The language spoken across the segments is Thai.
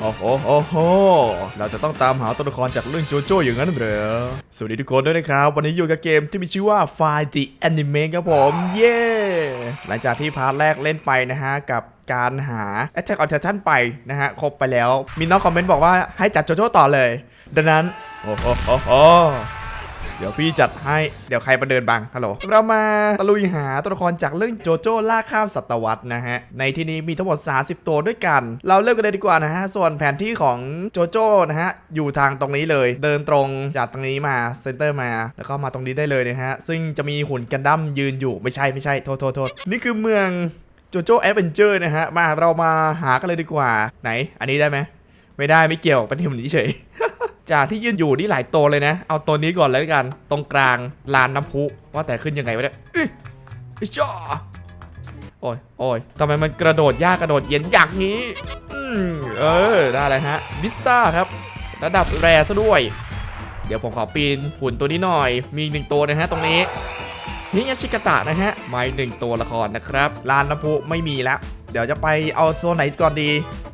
โอ้โหโอ้โห เราจะต้องตามหาตัวละครจากเรื่องโจโจ้อย่างนั้นเหรอ สวัสดีทุกคนด้วยนะครับ วันนี้อยู่กับเกมที่มีชื่อว่า Find the Anime ครับผม เย้ หลังจากที่พาร์ทแรกเล่นไปนะฮะ กับการหา Attack on Titan ไปนะฮะ ครบไปแล้ว มีน้องคอมเมนต์บอกว่าให้จัดโจโจ้ต่อเลย ดังนั้น โอ้โหโอ้โห เดี๋ยวพี่จัดให้ เดี๋ยวใครมาเดินบัง ฮัลโหล เรามาตะลุยหาตัวละครจากเรื่องโจโจ้ล่าข้ามศตวรรษนะฮะ ในที่นี้มีทั้งหมด 30 ตัวด้วยกัน เราเริ่มกันเลยดีกว่านะฮะ ส่วนแผนที่ของโจโจ้นะฮะ อยู่ทางตรงนี้เลย เดินตรงจากตรงนี้มาเซนเตอร์มา แล้วก็มาตรงนี้ได้เลยนะฮะ ซึ่งจะมีหุ่นกันดั้มยืนอยู่ ไม่ใช่ไม่ใช่ โทษโทษโทษนี่คือเมืองโจโจ้แอดเวนเจอร์นะฮะ มาเรามาหากันเลยดีกว่า ไหน อันนี้ได้ไหม ไม่ได้ไม่เกี่ยวเป็นหุ่นเฉย จากที่ยืนอยู่นี่หลายตัวเลยนะ เอาตัวนี้ก่อนเลยกัน ตรงกลางลานน้ำพุว่าแต่ขึ้นยังไงวะเนี่ยอื้ออิจ้าโอ้ยโอ้ยทำไมมันกระโดดยากกระโดดเย็นอย่างนี้อืมเออ ได้เลยฮะวิสตาครับ ระดับแรซะด้วย เดี๋ยวผมขอปีนหุ่นตัวนี้หน่อย มีหนึ่งตัวนะฮะตรงนี้ฮิยาชิกะตะนะฮะไมาอีกหนึ่งตัวละครนะครับ ลานน้ำพุไม่มีแล้ว เดี๋ยวจะไปเอาโซนไหนก่อนดี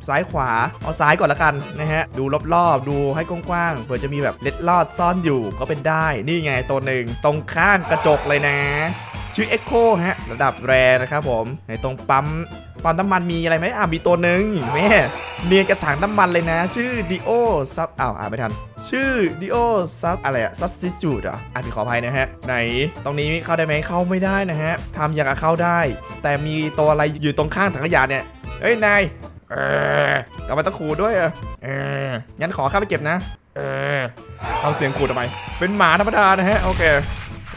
ซ้ายขวา เอาซ้ายก่อนละกันนะฮะ ดูรอบๆ ดูให้กว้างๆ เผื่อจะมีแบบเล็ดลอดซ่อนอยู่ก็เป็นได้ นี่ไงตัวหนึ่งตรงข้างกระจกเลยนะ ชื่อ Echo ฮะ ระดับแรนะครับผม ในตรงปั๊ม ปั๊มน้ำมันมีอะไรไหมอะมีตัวหนึ่งแม่เนียนกระถางน้ำมันเลยนะ ชื่อ Dio Sub อ้าวอ่านไม่ทัน ชื่อ Dio Sub อะไรอะ Substitute เหรออะพี่ขออภัยนะฮะ ไหนตรงนี้เข้าได้ไหมเข้าไม่ได้นะฮะทำอย่างกับเข้าได้ แต่มีตัวอะไรอยู่ตรงข้างถังขยะเนี่ยเฮ้ยนายเออกลังต้องขูดด้วยเหรอเอองั้นขอเข้าไปเก็บนะเออเอาเสียงขูดทำไมเป็นหมาธรรมดานะฮะโอเค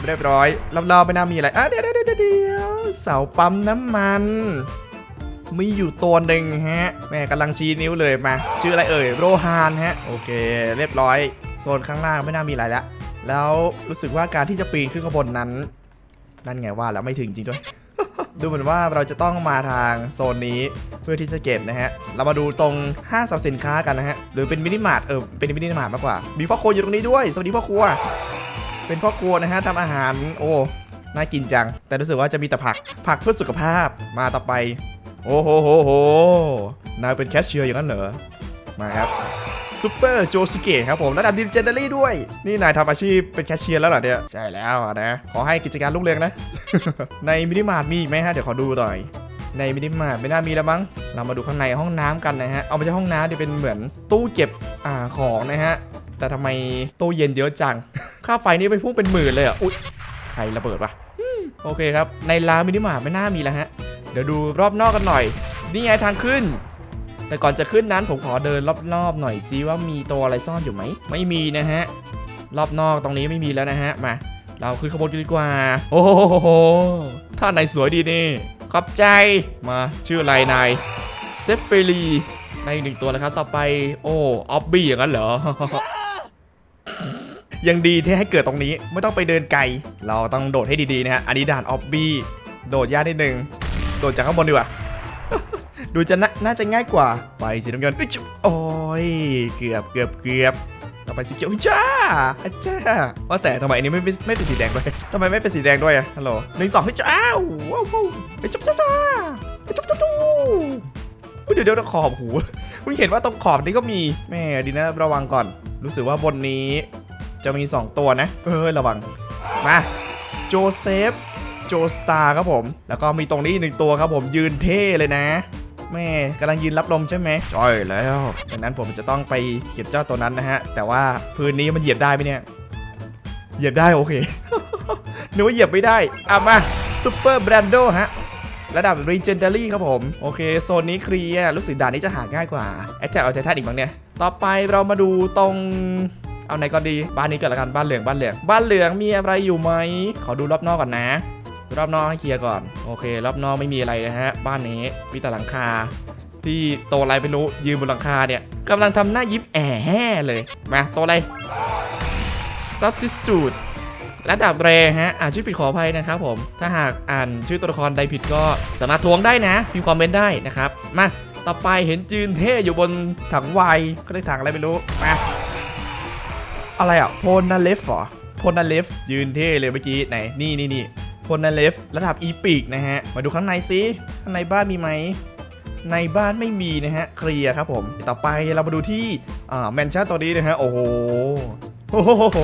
เรียบร้อยรอบๆไม่น่ามีอะไรอะเดี๋ยวเดี๋ยวเดี๋ยวเดี๋ยวเสาปั๊มน้ำมัน มีอยู่ตัวหนึ่งฮะ แม่กำลังชี้นิ้วเลยมา ชื่ออะไรเอ่ยโรฮานฮะ โอเค เรียบร้อย โซนข้างล่างไม่น่ามีอะไรแล้วแล้วรู้สึกว่าการที่จะปีนขึ้นข้างบนนั้น นั่นไงว่าแล้วไม่ถึงจริงด้วย ดูเหมือนว่าเราจะต้องมาทางโซนนี้เพื่อที่จะเก็บนะฮะ เรามาดูตรงห้างสรรพสินค้ากันนะฮะ หรือเป็นมินิมาร์ทเออเป็นมินิมาร์ทมากกว่า มีพ่อครัวอยู่ตรงนี้ด้วย สวัสดีพ่อครัว เป็นพ่อครัวนะฮะทำอาหาร โอ้ น่ากินจัง แต่รู้สึกว่าจะมีแต่ผัก ผักเพื่อสุขภาพ มาต่อไป โอ้โหโหโหนายเป็นแคชเชียร์อย่างนั้นเหรอ มาครับซูเปอร์โจสุเกะครับผมระดับดิเจนเดอรี่ด้วย นี่นายทำอาชีพเป็นแคชเชียร์แล้วเหรอเนี่ย ใช่แล้วนะ ขอให้กิจการรุ่งเรืองนะ ในมินิมาร์ทมีอีกไหมฮะ เดี๋ยวขอดูหน่อย ในมินิมาร์ทไม่น่ามีแล้วมั้ง เรามาดูข้างในห้องน้ำกันนะฮะ เอาไม่ใช่ห้องน้ำเดี๋ยวเป็นเหมือนตู้เก็บอ่าของนะฮะ แต่ทำไมตู้เย็นเยอะจัง ค่าไฟนี่ไปพุ่งเป็นหมื่นเลยอะ อุ๊ย ใครระเบิดวะโอเคครับ ในร้านมินิมาร์ทไม่น่ามีแล้วฮะ ดี๋ยวดูรอบนอกกันหน่อย นี่ไงทางขึ้น แต่ก่อนจะขึ้นนั้นผมขอเดินรอบๆหน่อยซิว่ามีตัวอะไรซ่อนอยู่ไหม ไม่มีนะฮะ รอบนอกตรงนี้ไม่มีแล้วนะฮะ มา เราขึ้นขบวนกันดีกว่า โอ้โห ท่านไหนสวยดีนี่ ขอบใจ มาชื่ออะไรนาย เซฟเฟรีในหนึ่งตัวแล้วครับ ต่อไป โอ้ ออบบี้อย่างนั้นเหรอยังดีที่ให้เกิดตรงนี้ไม่ต้องไปเดินไกล เราต้องโดดให้ดีๆนะฮะอันนี้ด่านออบบี้ โดดยากนิดนึง โดดจากข้างบนดีกว่า ดูจะน,น่าจะง่ายกว่า ไปสีน้ำเงินอุ๊ยโอ้ย เกือบเกือบเกือบต่อไปสีเขียวอีจ้าอาจ้าว่าแต่ทำไมอันนี้ไม่ไม่ไม่เป็นสีแดงด้วยทำไมไม่เป็นสีแดงด้วยอะฮัลโหลหนึ่งสองเฮ้ยจ้าอ้าวว้าวว้าวเฮ้ยจุ๊บจุ๊บจ้าเฮ้ยจุ๊บจุ๊บจุ๊บเดี๋ยวเดี๋ยวขอบหูเพิ่งเห็นว่าตรงขอบนี้ก็มีแม่ดีนะระวังก่อน รู้สึกว่าบนนี้จะมี 2 ตัวนะเอ้ยระวัง มา โจเซฟ โจสตาร์ครับผม แล้วก็มีตรงนี้อีกหนึ่งตัวครับผมยืนเท่เลยนะแม่กำลังยืนรับลมใช่ไหมใช่แล้วดังนั้นผมจะต้องไปเก็บเจ้าตัวนั้นนะฮะ แต่ว่าพื้นนี้มันเหยียบได้ไหมเนี่ย เหยียบได้โอเคนึกว่าเหยียบไม่ได้อะมาซูเปอร์แบรนโดฮะระดับ Legendary ครับผม โอเค โซนนี้เคลียร์รู้สึกด่านนี้จะหาง่ายกว่า แอคแท็กเอาไททันอีกบ้างเนี่ย ต่อไปเรามาดูตรง เอาไหนก่อนดี บ้านนี้ก่อนละกันบ้านเหลืองบ้านเหลืองบ้านเหลืองมีอะไรอยู่ไหม ขอดูรอบนอกก่อนนะ รอบนอกให้เคลียร์ก่อน โอเค รอบนอกไม่มีอะไรนะฮะ บ้านนี้มีแต่หลังคา ที่โตอะไรไม่รู้ยืนบนหลังคาเนี่ยกำลังทำหน้ายิ้มแอะแห่เลย มาโตอะไร substitute ระดับแรฮะอ่านชื่อผิดขออภัยนะครับผม ถ้าหากอ่านชื่อตัวละครใดผิดก็สามารถทวงได้นะพิมพ์คอมเมนต์ได้นะครับ มา ต่อไปเห็นจืนเท่อยู่บนถังไวน์ก็ได้ถังอะไรไม่รู้ มา อะไรอะ โพนาเลฟเหรอ โพนาเลฟยืนเท่เลยเมื่อกี้ไหน นี่นี่นี่ โพนาเลฟระดับอีพิกนะฮะ มาดูข้างในซิข้างในบ้านมีไหม ในบ้านไม่มีนะฮะ เคลียร์ครับผม ต่อไปเรามาดูที่แมนชั่นตัวนี้นะฮะ โอ้โหโห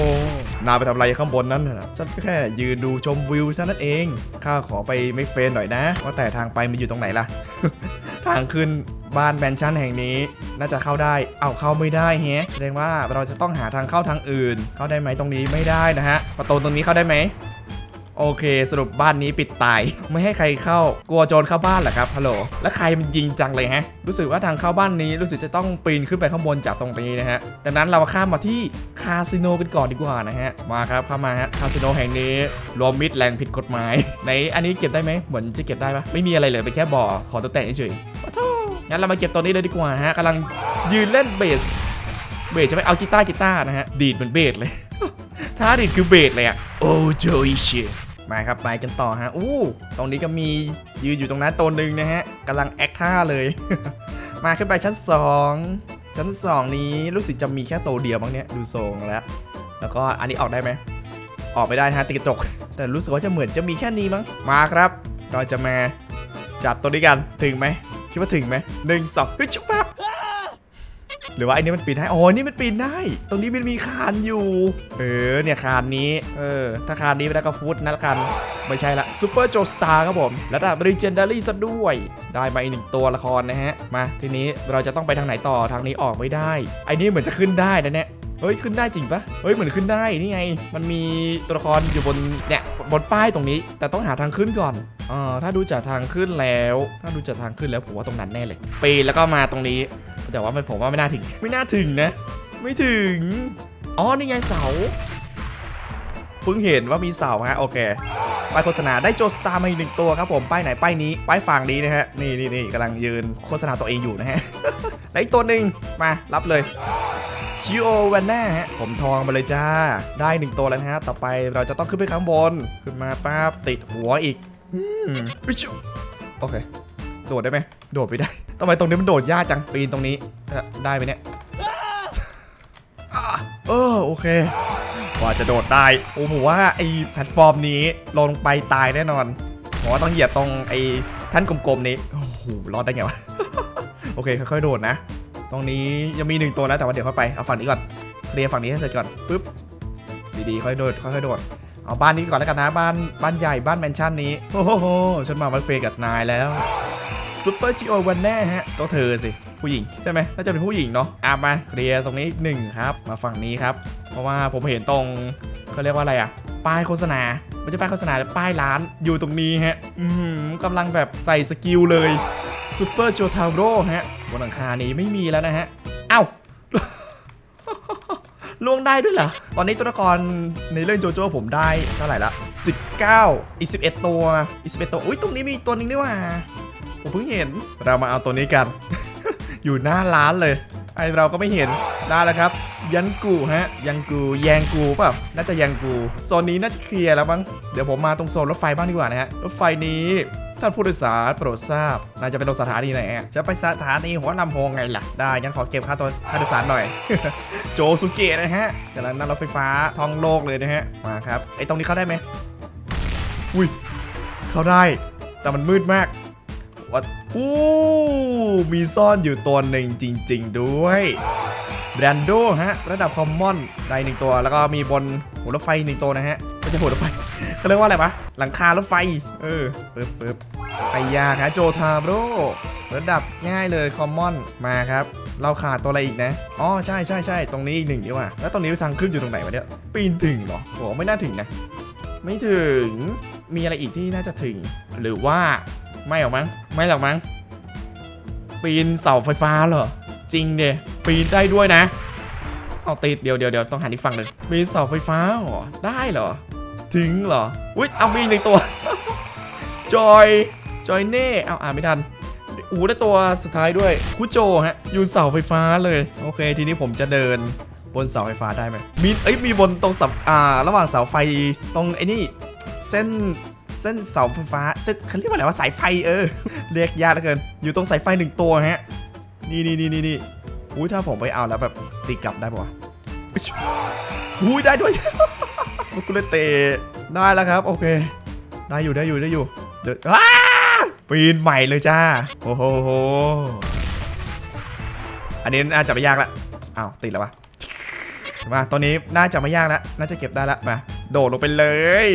นาไปทำอะไรข้างบนนั้นนะฉันแค่ยืนดูชมวิวเท่านั้นเอง ข้าขอไปไม่เฟรนหน่อยนะ ว่าแต่ทางไปมันอยู่ตรงไหนล่ะ ทางขึ้นบ้านแมนชั่นแห่งนี้ น่าจะเข้าได้ เอาเข้าไม่ได้แฮะแสดงว่าเราจะต้องหาทางเข้าทางอื่น เข้าได้ไหมตรงนี้ไม่ได้นะฮะ ประตูตรงนี้เข้าได้ไหม โอเค สรุปบ้านนี้ปิดตาย ไม่ให้ใครเข้ากลัวโจรเข้าบ้านเหรอครับฮัลโหลแล้วใครมันยิงจังเลยฮะ รู้สึกว่าทางเข้าบ้านนี้รู้สึกจะต้องปีนขึ้นไปข้างบนจากตรงนี้นะฮะดังนั้นเราข้ามมาที่คาสิโนกันก่อนดีกว่านะฮะมาครับเข้ามาฮะคาสิโนแห่งนี้รวมมิดแรงผิดกฎหมายไหนอันนี้เก็บได้ไหมเหมือนจะเก็บได้ปะไม่มีอะไรเลยเป็นแค่บ่อขอตัวแต่งเฉยๆโทงั้นเรามาเก็บตัวนี้เลยดีกว่าฮะกำลังยืนเล่นเบสเบสจะไปเอากีตาร์กีตาร์นะฮะดีดเหมือนเบสเลยท่าดีดคือเบสเลยอะโอ้โจอิชิ มาครับไปกันต่อฮะอู้ตรงนี้ก็มียืนอยู่ตรงนั้นตัวหนึ่งนะฮะกำลังแอคท่าเลย มาขึ้นไปชั้น 2 ชั้น 2 นี้รู้สึกจะมีแค่ตัวเดียวมั้งเนี่ยดูทรงแล้ว แล้วก็อันนี้ออกได้ไหมออกไม่ได้นะฮะติดกระจก แต่รู้สึกว่าจะเหมือนจะมีแค่นี้มั้งมาครับ เราจะมาจับตัวนี้กันถึงไหมคิดว่าถึงไหมหนึ่งสองปิ๊บชุบปั๊บ หรือว่าไอ้นี่มันปีนได้โอ้ยนี่มันปีนได้ ตรงนี้มันมีคานอยู่ เออเนี่ยคานนี้ เออ ถ้าคานนี้ไปแล้วก็พุทธนะละกันไม่ใช่ละซูเปอร์โจสตาร์ครับผมระดับรีเจนดารี่ซะด้วย ได้มาอีกหนึ่งตัวละครนะฮะ มาทีนี้เราจะต้องไปทางไหนต่อทางนี้ออกไม่ได้ ไอ้นี่เหมือนจะขึ้นได้นะเนี่ย เฮ้ยขึ้นได้จริงปะเฮ้ยเหมือนขึ้นได้นี่ไง มันมีตัวละครอยู่บนเนี่ยบนป้ายตรงนี้ แต่ต้องหาทางขึ้นก่อนเออถ้าดูจากทางขึ้นแล้ว ถ้าดูจากทางขึ้นแล้วผมว่าตรงนั้นแน่เลยปีนแล้วก็มาตรงนี้ แต่ว่ามันผมว่าไม่น่าถึง ไม่น่าถึงนะ ไม่ถึงอ๋อนี่ไงเสาเพิ่งเห็นว่ามีเสาฮะโอเคป้ายโฆษณาได้โจสตาร์มาอีกหนึ่งตัวครับผมป้ายไหนป้ายนี้ป้ายฝั่งนี้นะฮะนี่นี่นี่กำลังยืนโฆษณาตัวเองอยู่นะฮะและอีกตัวหนึ่งมารับเลย ชิโอวันน่าฮะผมทองมาเลยจ้า ได้หนึ่งตัวแล้วนะฮะ ต่อไปเราจะต้องขึ้นไปข้างบน ขึ้นมาปั๊บติดหัวอีกอืมวิชุโอเค โดดได้ไหม โดดไม่ได้ทำไมตรงนี้มันโดดยากจัง ปีนตรงนี้เอ่อได้ไหมเนี่ยอะเออโอเค กว่าจะโดดได้ โอ้ผมว่าไอ้แพลตฟอร์มนี้ลงไปตายแน่นอนผมว่าต้องเหยียบตรงไอ้ท่านกลมๆนี้ โอ้โห รอดได้ไงวะ โอเค ค่อยๆ โดดนะ ตรงนี้ยังมีหนึ่งตัวนะแต่ว่าเดี๋ยวค่อยไปเอาฝั่งนี้ก่อนเคลียร์ฝั่งนี้ให้เสร็จก่อนปึ๊บดีๆค่อยโดดค่อยๆโดดเอาบ้านนี้ก่อนแล้วกันนะบ้านบ้านใหญ่บ้านแมนชั่นนี้โอ้โหฉันมาวัดเฟรกับนายแล้วซูเปอร์ชิโอวันแน่ฮะต้องเธอสิผู้หญิงใช่ไหมน่าจะเป็นผู้หญิงเนาะอะมาเคลียร์ตรงนี้อีกหนึ่งครับ มาฝั่งนี้ครับ เพราะว่าผมเห็นตรงเขาเรียกว่าอะไรอะป้ายโฆษณาไม่ใช่ป้ายโฆษณาแต่ป้ายร้านอยู่ตรงนี้ฮะ อืมกำลังแบบใส่สกิลเลย ซูเปอร์โจทาโร่ฮะบนหลังคานี้ไม่มีแล้วนะฮะ เอ้าล่วงได้ด้วยเหรอ ตอนนี้ตัวละครในเรื่องโจโจ้ผมได้เท่าไหร่ละ 19 อีก 11 ตัว อีก 11 ตัว อุ้ยตรงนี้มีตัวหนึงด้วยว่ะ ผมเพิ่งเห็น เรามาเอาตัวนี้กัน อยู่หน้าร้านเลย ไอเราก็ไม่เห็น ได้แล้วครับ ยันกูฮะ ยังกู แยงกูเปล่าน่าจะยังกู โซนนี้น่าจะเคลียร์แล้วบ้าง เดี๋ยวผมมาตรงโซนรถไฟบ้างดีกว่านะฮะ รถไฟนี้ ท่านผู้โดยสารโปรดทราบน่าจะเป็นรถสถานีไหนะจะไปสถานีหัวลำโพงไงล่ะ ได้งั้นขอเก็บค่าตัวค่าโดยสารหน่อย โจสุเกะนะฮะกำลังนั่งรถไฟฟ้าท่องโลกเลยนะฮะ มาครับ ไอ้ตรงนี้เข้าได้ไหมอุ้ย เข้าได้ แต่มันมืดมากวัดอู้มีซ่อนอยู่ตัวหนึ่งจริง ๆ ด้วยแบรนโดฮะ ระดับคอมมอนได้หนึ่งตัว แล้วก็มีบนหัวรถไฟหนึ่งตัวนะฮะ ไม่ใช่หัวรถไฟเขาเรียกว่าอะไรปะหลังคารถไฟ เออปึ๊บปึ๊บไปยากฮะโจทาโร่ระดับง่ายเลยคอมมอนมาครับ เราขาดตัวอะไรอีกนะอ๋อใช่ใช่ใช่ตรงนี้อีกหนึ่งดีกว่าแล้วตรงนี้ทางขึ้นอยู่ตรงไหนวะเนี่ยปีนถึงเหรอโหไม่น่าถึงนะ ไม่ถึงมีอะไรอีกที่น่าจะถึง หรือว่าไม่หรอกมั้งไม่หรอกมั้งปีนเสาไฟฟ้าเหรอจริงเดปีนได้ด้วยนะเอาติดเดี๋ยวเดี๋ยวเดี๋ยวต้องหันอีกฝั่งหนึ่งปีนเสาไฟฟ้าเหรอได้เหรอ ถึงเหรอ อุ๊ย เอามีอีกหนึ่งตัว จอย จอยเน่ เอาอ่านไม่ทันอูได้ตัวสุดท้ายด้วยคุโจฮะ อยู่เสาไฟฟ้าเลย โอเค ทีนี้ผมจะเดินบนเสาไฟฟ้าได้ไหมมี เอ้ย มีบนตรงเสับอ่า ระหว่างเสาไฟตรงไอ้นี่ เส้น เส้นเสาไฟฟ้า เส้นเขาเรียกว่าอะไรว่าสายไฟเออ เรียกยากเหลือเกิน อยู่ตรงสายไฟหนึ่งตัวฮะ นี่นี่นี่นี่นี่อุ้ยถ้าผมไปเอาแล้วแบบตีกลับได้ปะวะอุ้ยได้ด้วย มันกูเลยเตะได้แล้วครับ โอเค ได้อยู่ได้อยู่ได้อยู่เดี๋ยวอ้าปีนใหม่เลยจ้าโอ้โหอันนี้น่าจะไม่ยากละอ้าวติดแล้ววะมาตัวนี้น่าจะไม่ยากแล้วน่าจะเก็บได้ละมาโดดลงไปเลย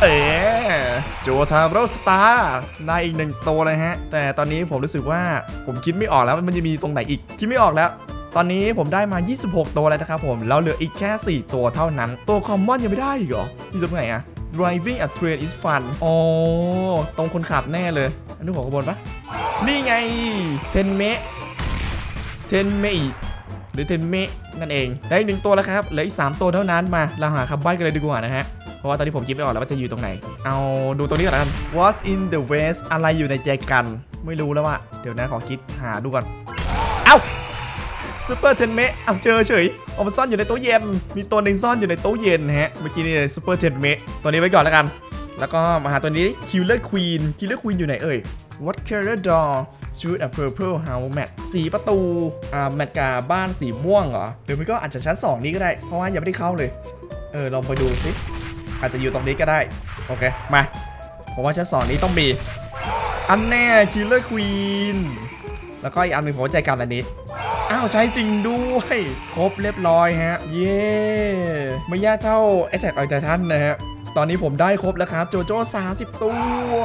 เอ๋โจทาโรสตาร์ได้อีกหนึ่งตัวเลยฮะ แต่ตอนนี้ผมรู้สึกว่าผมคิดไม่ออกแล้วมันจะมีตรงไหนอีก คิดไม่ออกแล้ว ตอนนี้ผมได้มา 26 ตัวแล้วนะครับผม แล้วเหลืออีกแค่ 4 ตัวเท่านั้น ตัวคอมมอนยังไม่ได้อีกเหรออยู่ตรงไหนอะ driving a train is fun อ๋อ ตรงคนขับแน่เลย อันนี้หัวขบวนปะนี่ไง เทนเมะ เทนเมะหรือเทนเมะนั่นเอง ได้อีกหนึ่งตัวแล้วครับ เหลืออีก 3 ตัวเท่านั้นมา เราหาคำใบ้กันเลยดีกว่านะฮะ เพราะว่าตอนนี้ผมคิดไม่ออกแล้วว่าจะอยู่ตรงไหน เอาดูตรงนี้ก่อนละกัน What's in the west อะไรอยู่ในใจกัน ไม่รู้แล้วว่า เดี๋ยวนะขอคิดหาดูก่อน เอ้า ซูเปอร์เทนเมะเอาเจอเฉยเอามันซ่อนอยู่ในตู้เย็น มีตัวหนึ่งซ่อนอยู่ในตู้เย็นนะฮะ เมื่อกี้นี่ซูเปอร์เทนเมะตัวนี้ไว้ก่อนแล้วกัน แล้วก็มาหาตัวนี้ Killer Queen Killer Queen อยู่ไหนเอ่ย What color door shoot a purple house mat สีประตู อ่า แมทกับบ้านสีม่วงเหรอหรือไม่ก็อาจจะชั้น 2 นี้ก็ได้ เพราะว่ายังไม่ได้เข้าเลย เออ ลองไปดูสิ อาจจะอยู่ตรงนี้ก็ได้ โอเค มา ผมว่าชั้น 2 นี้ต้องมี อันแน่ Killer Queen แล้วก็อีกอันหนึ่งผมว่าใจกันอันนี้ อ้าวใช้จริงด้วย ครบเรียบร้อยฮะ เย้ไม่ยากเท่า Attack on Titan นะฮะตอนนี้ผมได้ครบแล้วครับ โจโจ้30 ตัว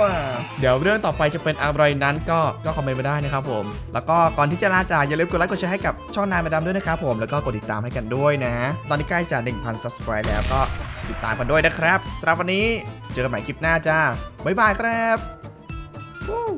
เดี๋ยวเรื่องต่อไปจะเป็นอะไรนั้นก็ก็คอมเมนต์มาได้นะครับผม แล้วก็ก่อนที่จะลาจากอย่าลืมกดไลค์กดแชร์ให้กับช่องนายมาดามด้วยนะครับผมแล้วก็กดติดตามให้กันด้วยนะ ตอนนี้ใกล้จะ 1,000 subscribe แล้วก็ติดตามกันด้วยนะครับสำหรับวันนี้เจอกันใหม่คลิปหน้าจ้าบ๊ายบายครับ Woo